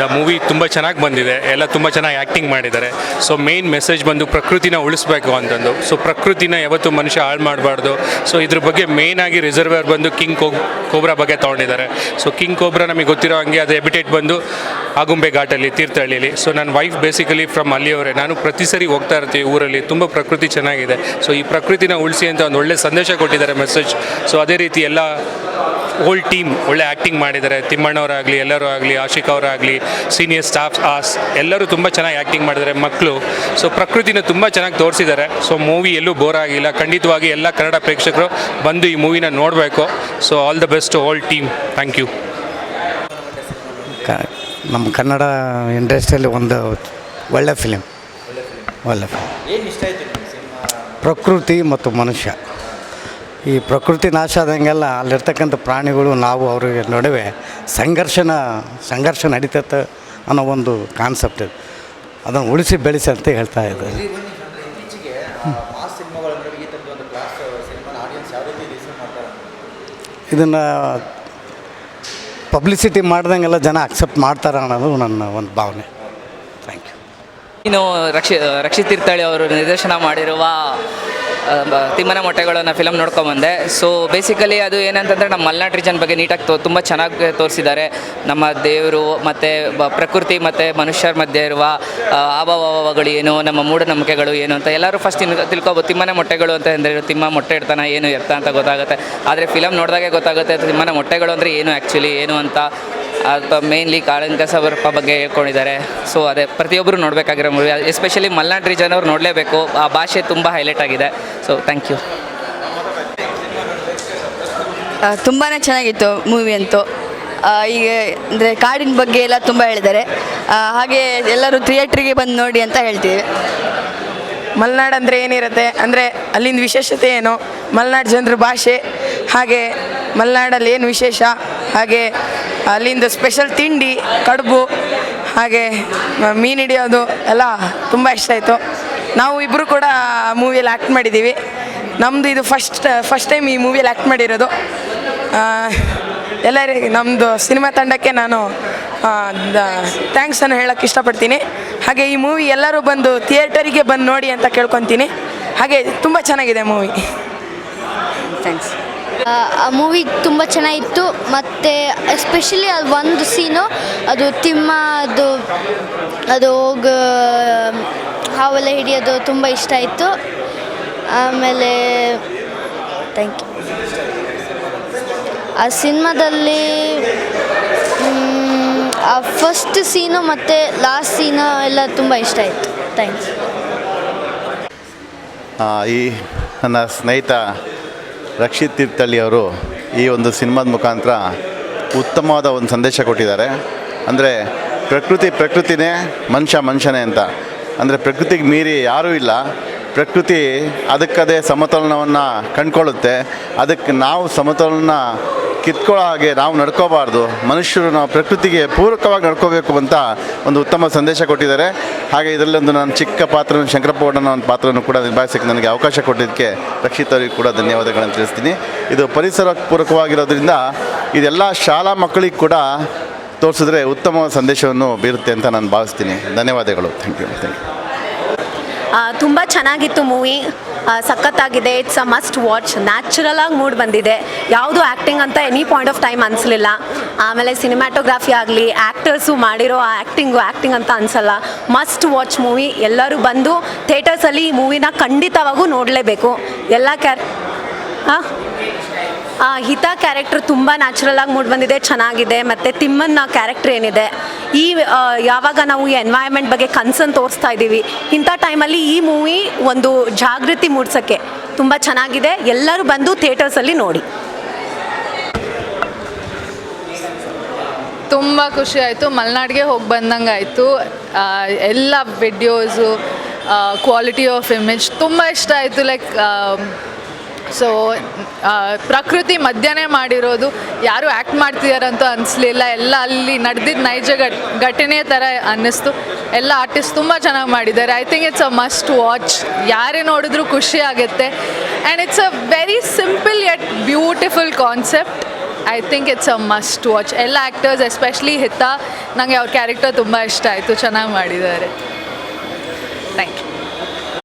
The movie ತುಂಬ ಚೆನ್ನಾಗಿ ಬಂದಿದೆ. ಎಲ್ಲ ತುಂಬ ಚೆನ್ನಾಗಿ ಆ್ಯಕ್ಟಿಂಗ್ ಮಾಡಿದ್ದಾರೆ. ಸೊ ಮೇನ್ ಮೆಸೇಜ್ ಬಂದು ಪ್ರಕೃತಿನ ಉಳಿಸ್ಬೇಕು ಅಂತಂದು. ಸೊ ಪ್ರಕೃತಿನ ಯಾವತ್ತೂ ಮನುಷ್ಯ ಹಾಳು ಮಾಡಬಾರ್ದು. ಸೊ ಇದ್ರ ಬಗ್ಗೆ ಮೇನ್ ಆಗಿ ರಿಸರ್ವರ್ ಬಂದು ಕಿಂಗ್ ಕೋ ಕೋಬ್ರಾ ಬಗ್ಗೆ ತೊಗೊಂಡಿದ್ದಾರೆ. ಸೊ ಕಿಂಗ್ ಕೋಬ್ರಾ ನಮಗೆ ಗೊತ್ತಿರೋ ಹಂಗೆ ಅದು ಎಬಿಟೇಟ್ ಬಂದು ಆಗುಂಬೆ ಘಾಟಲ್ಲಿ, ತೀರ್ಥಹಳ್ಳಿಲಿ. ಸೊ ನನ್ನ ವೈಫ್ ಬೇಸಿಕಲಿ ಫ್ರಮ್ ಅಲ್ಲಿಯವರೇ. ನಾನು ಪ್ರತಿ ಸರಿ ಹೋಗ್ತಾ ಇರ್ತೀವಿ ಊರಲ್ಲಿ. ತುಂಬ ಪ್ರಕೃತಿ ಚೆನ್ನಾಗಿದೆ. ಸೊ ಈ ಪ್ರಕೃತಿನ ಉಳಿಸಿ ಅಂತ ಒಂದು ಒಳ್ಳೆ ಸಂದೇಶ ಕೊಟ್ಟಿದ್ದಾರೆ ಮೆಸೇಜ್ ಸೊ ಅದೇ ರೀತಿ ಎಲ್ಲ ಹೋಲ್ ಟೀಮ್ ಒಳ್ಳೆ ಆ್ಯಕ್ಟಿಂಗ್ ಮಾಡಿದ್ದಾರೆ. ತಿಮ್ಮಣ್ಣವರಾಗಲಿ, ಎಲ್ಲರೂ ಆಗಲಿ, ಆಶಿಕ್ ಅವರಾಗಲಿ ಸೀನಿಯರ್ ಸ್ಟಾಫ್ ಆಸ್ ಎಲ್ಲರೂ ತುಂಬ ಚೆನ್ನಾಗಿ ಆ್ಯಕ್ಟಿಂಗ್ ಮಾಡಿದ್ದಾರೆ ಮಕ್ಕಳು ಸೊ ಪ್ರಕೃತಿನ ತುಂಬ ಚೆನ್ನಾಗಿ ತೋರಿಸಿದ್ದಾರೆ. ಸೊ ಮೂವಿ ಎಲ್ಲೂ ಬೋರ್ ಆಗಿಲ್ಲ. ಖಂಡಿತವಾಗಿ ಎಲ್ಲ ಕನ್ನಡ ಪ್ರೇಕ್ಷಕರು ಬಂದು ಈ ಮೂವಿನ ನೋಡಬೇಕು. So all the best all team thank you ಕ ನಮ್ಮ ಕನ್ನಡ ಇಂಡಸ್ಟ್ರಿಯಲ್ಲಿ ಒಂದು ಒಳ್ಳೆ ಫಿಲಮ್ ಒಳ್ಳೆ ಫಿಲಿಮ್ ಏನು ಇಷ್ಟ ಆಯ್ತು ಪ್ರಕೃತಿ ಮತ್ತು ಮನುಷ್ಯ. ಈ ಪ್ರಕೃತಿ ನಾಶ ಆದಂಗೆಲ್ಲ ಅಲ್ಲಿರ್ತಕ್ಕಂಥ ಪ್ರಾಣಿಗಳು ನಾವು ಅವ್ರಿಗೆ ನಡುವೆ ಸಂಘರ್ಷನ ಸಂಘರ್ಷ ನಡೀತೈತೆ ಅನ್ನೋ ಒಂದು ಕಾನ್ಸೆಪ್ಟ್ ಇದೆ. ಅದನ್ನು ಉಳಿಸಿ ಬೆಳೆಸಿ ಅಂತ ಹೇಳ್ತಾ ಇದ್ದಾರೆ. ಇಲ್ಲಿ ಬನ್ನಿ ಮಾಸ್ ಸಿನಿಮಾಗಳಂದ್ರೆ ಈ ಥರದ್ದು ಒಂದು ಕ್ಲಾಸ್ ಸಿನಿಮಾನ ಆಡಿಯನ್ಸ್ ಯಾವ ರೀತಿ ರಿಸೀವ್ ಮಾಡ್ತಾರೆ ಇದನ್ನು ಪಬ್ಲಿಸಿಟಿ ಮಾಡ್ದಂಗೆಲ್ಲ ಜನ ಅಕ್ಸೆಪ್ಟ್ ಮಾಡ್ತಾರೆ ಅನ್ನೋದು ನನ್ನ ಒಂದು ಭಾವನೆ. ಥ್ಯಾಂಕ್ ಯು ಇನ್ನು ರಕ್ಷಿ ರಕ್ಷಿತ್ ತೀರ್ಥಹಳ್ಳಿ ಅವರು ನಿರ್ದೇಶನ ಮಾಡಿರುವ ತಿಮ್ಮನ ಮೊಟ್ಟೆಗಳು ಅನ್ನೋ ಫಿಲಮ್ ನೋಡ್ಕೊಂಬಂದೆ. ಸೊ ಬೇಸಿಕಲಿ ಅದು ಏನಂತಂದರೆ ನಮ್ಮ ಮಲ್ನಾಡ್ ರೀಜನ್ ಬಗ್ಗೆ ನೀಟಾಗಿ ತೋ ತುಂಬ ಚೆನ್ನಾಗಿ ತೋರಿಸಿದ್ದಾರೆ. ನಮ್ಮ ದೇವರು ಮತ್ತು ಪ್ರಕೃತಿ ಮತ್ತು ಮನುಷ್ಯರ ಮಧ್ಯೆ ಇರುವ ಆ, ಹಾವಭಾವಗಳು ಏನು ನಮ್ಮ ಮೂಢನಂಬಿಕೆಗಳು ಏನು ಅಂತ ಎಲ್ಲರೂ ಫಸ್ಟ್ ಇನ್ನು ತಿಳ್ಕೊಬೋದು. ತಿಮ್ಮನ ಮೊಟ್ಟೆಗಳು ಅಂತ ಅಂದರೆ ತಿಮ್ಮ ಮೊಟ್ಟೆ ಇಡ್ತಾನೆ ಏನು ಎತ್ತ ಅಂತ ಗೊತ್ತಾಗುತ್ತೆ. ಆದರೆ ಫಿಲಮ್ ನೋಡಿದಾಗೆ ಗೊತ್ತಾಗುತ್ತೆ ತಿಮ್ಮನ ಮೊಟ್ಟೆಗಳು ಅಂದರೆ ಏನು ಆ್ಯಕ್ಚುಲಿ ಏನು ಅಂತ. ಅಥವಾ ಮೇನ್ಲಿ ಕಾಳನ್ ಸಮರ್ಪ ಬಗ್ಗೆ ಹೇಳ್ಕೊಂಡಿದ್ದಾರೆ. ಸೊ ಅದೇ ಪ್ರತಿಯೊಬ್ಬರು ನೋಡಬೇಕಾಗಿರೋ ಮೂವಿ ಎಸ್ಪೆಷಲಿ ಮಲ್ನಾಡ್ ರೀಜನ್ ಅವ್ರು ನೋಡಲೇಬೇಕು. ಆ ಭಾಷೆ ತುಂಬ ಹೈಲೈಟ್ ಆಗಿದೆ. ಸೊ ಥ್ಯಾಂಕ್ ಯು ತುಂಬಾ ಚೆನ್ನಾಗಿತ್ತು ಮೂವಿ ಅಂತೂ. ಈಗ ಅಂದರೆ ಕಾಡಿನ ಬಗ್ಗೆ ಎಲ್ಲ ತುಂಬ ಹೇಳಿದ್ದಾರೆ. ಹಾಗೆ ಎಲ್ಲರೂ ಥಿಯೇಟ್ರಿಗೆ ಬಂದು ನೋಡಿ ಅಂತ ಹೇಳ್ತೀವಿ. ಮಲೆನಾಡು ಅಂದರೆ ಏನಿರುತ್ತೆ? ಅಂದರೆ ಅಲ್ಲಿನ ವಿಶೇಷತೆ ಏನು? ಮಲೆನಾಡು ಜನರ ಭಾಷೆ ಹಾಗೆ ಮಲೆನಾಡಲ್ಲಿ ಏನು ವಿಶೇಷ? ಹಾಗೆ ಅಲ್ಲಿಂದ ಸ್ಪೆಷಲ್ ತಿಂಡಿ, ಕಡುಬು, ಹಾಗೆ ಮೀನು ಹಿಡಿಯೋದು ಎಲ್ಲ ತುಂಬ ಇಷ್ಟ ಆಯಿತು. ನಾವು ಇಬ್ಬರು ಕೂಡ ಮೂವಿಯಲ್ಲಿ ಆ್ಯಕ್ಟ್ ಮಾಡಿದ್ದೀವಿ ನಮ್ಮದು ಇದು ಫಸ್ಟ್ ಫಸ್ಟ್ ಟೈಮ್ ಈ ಮೂವಿಯಲ್ಲಿ ಆ್ಯಕ್ಟ್ ಮಾಡಿರೋದು. ಎಲ್ಲರಿಗೆ ನಮ್ಮದು ಸಿನಿಮಾ ತಂಡಕ್ಕೆ ನಾನು ಥ್ಯಾಂಕ್ಸನ್ನು ಹೇಳೋಕ್ಕೆ ಇಷ್ಟಪಡ್ತೀನಿ. ಹಾಗೆ ಈ ಮೂವಿ ಎಲ್ಲರೂ ಬಂದು ಥಿಯೇಟರಿಗೆ ಬಂದು ನೋಡಿ ಅಂತ ಕೇಳ್ಕೊತೀನಿ. ಹಾಗೆ ತುಂಬ ಚೆನ್ನಾಗಿದೆ ಮೂವಿ ಥ್ಯಾಂಕ್ಸ್ ಆ ಮೂವಿ ತುಂಬ ಚೆನ್ನಾಗಿತ್ತು. ಮತ್ತು ಎಸ್ಪೆಷಲಿ ಅದು ಒಂದು ಸೀನು ಅದು ತಿಮ್ಮ, ಅದು ಅದು ಹೋಗ ಹಾವೆಲ್ಲ ಹಿಡಿಯೋದು ತುಂಬ ಇಷ್ಟ ಆಯಿತು. ಆಮೇಲೆ ಥ್ಯಾಂಕ್ ಯು ಆ ಸಿನಿಮಾದಲ್ಲಿ ಆ ಫಸ್ಟ್ ಸೀನು ಮತ್ತು ಲಾಸ್ಟ್ ಸೀನು ಎಲ್ಲ ತುಂಬ ಇಷ್ಟ ಆಯಿತು. ಥ್ಯಾಂಕ್ಸ್ ಈ ನನ್ನ ಸ್ನೇಹಿತ ರಕ್ಷಿತ್ ತೀರ್ಥಳ್ಳಿ ಅವರು ಈ ಒಂದು ಸಿನಿಮಾದ ಮುಖಾಂತರ ಉತ್ತಮವಾದ ಒಂದು ಸಂದೇಶ ಕೊಟ್ಟಿದ್ದಾರೆ. ಅಂದರೆ ಪ್ರಕೃತಿ ಪ್ರಕೃತಿನೇ ಮನುಷ್ಯ ಮನುಷ್ಯನೇ ಅಂತ. ಅಂದರೆ ಪ್ರಕೃತಿಗೆ ಮೀರಿ ಯಾರೂ ಇಲ್ಲ. ಪ್ರಕೃತಿ ಅದಕ್ಕದೇ ಸಮತೋಲನವನ್ನು ಕಂಡುಕೊಳ್ಳುತ್ತೆ. ಅದಕ್ಕೆ ನಾವು ಸಮತೋಲನ ಕಿತ್ಕೊಳ್ಳೋ ಹಾಗೆ ನಾವು ನಡ್ಕೋಬಾರ್ದು. ಮನುಷ್ಯರು ನಾವು ಪ್ರಕೃತಿಗೆ ಪೂರಕವಾಗಿ ನಡ್ಕೋಬೇಕು ಅಂತ ಒಂದು ಉತ್ತಮ ಸಂದೇಶ ಕೊಟ್ಟಿದ್ದಾರೆ. ಹಾಗೆ ಇದರಲ್ಲೊಂದು ನಾನು ಚಿಕ್ಕ ಪಾತ್ರ ಶಂಕರಪ್ಪಗೌಡನ ಒಂದು ಪಾತ್ರವನ್ನು ಕೂಡ ನಿಭಾಯಿಸಕ್ಕೆ ನನಗೆ ಅವಕಾಶ ಕೊಟ್ಟಿದ್ದಕ್ಕೆ ರಕ್ಷಿತ್ ಅವರಿಗೆ ಕೂಡ ಧನ್ಯವಾದಗಳನ್ನು ತಿಳಿಸ್ತೀನಿ. ಇದು ಪರಿಸರ ಪೂರಕವಾಗಿರೋದ್ರಿಂದ ಇದೆಲ್ಲ ಶಾಲಾ ಮಕ್ಕಳಿಗೆ ಕೂಡ ತೋರಿಸಿದ್ರೆ ಉತ್ತಮ ಸಂದೇಶವನ್ನು ಬೀರುತ್ತೆ ಅಂತ ನಾನು ಭಾವಿಸ್ತೀನಿ. ಧನ್ಯವಾದಗಳು. ಥ್ಯಾಂಕ್ ಯು ಥ್ಯಾಂಕ್ ಯು ತುಂಬ ಚೆನ್ನಾಗಿತ್ತು ಮೂವಿ. ಸಖತ್ತಾಗಿದೆ. It's a must watch natural ಆಗಿ ಮೂಡ್ ಬಂದಿದೆ. ಯಾವುದು ಆ್ಯಕ್ಟಿಂಗ್ ಅಂತ ಎನಿ ಪಾಯಿಂಟ್ ಆಫ್ ಟೈಮ್ ಅನಿಸ್ಲಿಲ್ಲ. ಆಮೇಲೆ ಸಿನಿಮ್ಯಾಟೋಗ್ರಫಿ ಆಗಲಿ ಆ್ಯಕ್ಟರ್ಸು ಮಾಡಿರೋ ಆ ಆ್ಯಕ್ಟಿಂಗು ಆ್ಯಕ್ಟಿಂಗ್ ಅಂತ ಅನಿಸಲ್ಲ. ಮಸ್ಟ್ ವಾಚ್ ಮೂವಿ ಎಲ್ಲರೂ ಬಂದು ಥಿಯೇಟರ್ಸಲ್ಲಿ ಈ ಮೂವಿನ ಖಂಡಿತವಾಗೂ ನೋಡಲೇಬೇಕು. ಎಲ್ಲ ಕ್ಯಾರ್ ಹಾಂ ಹಿತ ಕ್ಯಾರೆಕ್ಟರ್ ತುಂಬ ನ್ಯಾಚುರಲ್ ಆಗಿ ಮೂಡ್ ಬಂದಿದೆ, ಚೆನ್ನಾಗಿದೆ, ಮತ್ತು ತಿಮ್ಮನ್ನ ಕ್ಯಾರೆಕ್ಟರ್ ಏನಿದೆ, ಈ ಯಾವಾಗ ನಾವು ಈ ಎನ್ವೈರ್ಮೆಂಟ್ ಬಗ್ಗೆ ಕನ್ಸರ್ನ್ ತೋರಿಸ್ತಾ ಇದ್ದೀವಿ, ಇಂಥ ಟೈಮಲ್ಲಿ ಈ ಮೂವಿ ಒಂದು ಜಾಗೃತಿ ಮೂಡಿಸೋಕ್ಕೆ ತುಂಬ ಚೆನ್ನಾಗಿದೆ, ಎಲ್ಲರೂ ಬಂದು ಥಿಯೇಟರ್ಸಲ್ಲಿ ನೋಡಿ. ತುಂಬ ಖುಷಿ ಆಯಿತು, ಮಲೆನಾಡಿಗೆ ಹೋಗಿ ಬಂದಂಗೆ ಆಯಿತು ಎಲ್ಲ ವಿಡಿಯೋಸು ಕ್ವಾಲಿಟಿ ಆಫ್ ಇಮೇಜ್ ತುಂಬ ಇಷ್ಟ ಆಯಿತು ಲೈಕ್ ಸೊ ಪ್ರಕೃತಿ ಮಧ್ಯಾಹ್ನ ಮಾಡಿರೋದು. ಯಾರು ಆ್ಯಕ್ಟ್ ಮಾಡ್ತಿದಾರಂತೂ ಅನಿಸ್ಲಿಲ್ಲ. ಎಲ್ಲ ಅಲ್ಲಿ ನಡೆದಿದ್ದ ನೈಜ ಘಟ್, ಘಟನೆ ಥರ ಅನ್ನಿಸ್ತು. ಎಲ್ಲ ಆರ್ಟಿಸ್ಟ್ ತುಂಬ ಚೆನ್ನಾಗಿ ಮಾಡಿದ್ದಾರೆ. I think it's a must watch ಯಾರೇ ನೋಡಿದ್ರು ಖುಷಿ ಆಗುತ್ತೆ. And it's a very simple yet beautiful concept I think it's a must watch ಎಲ್ಲ ಆ್ಯಕ್ಟರ್ಸ್ ಎಸ್ಪೆಷಲಿ ಹಿತ ನನಗೆ ಅವ್ರ ಕ್ಯಾರೆಕ್ಟರ್ ತುಂಬ ಇಷ್ಟ ಆಯಿತು. ಚೆನ್ನಾಗಿ ಮಾಡಿದ್ದಾರೆ. Thank you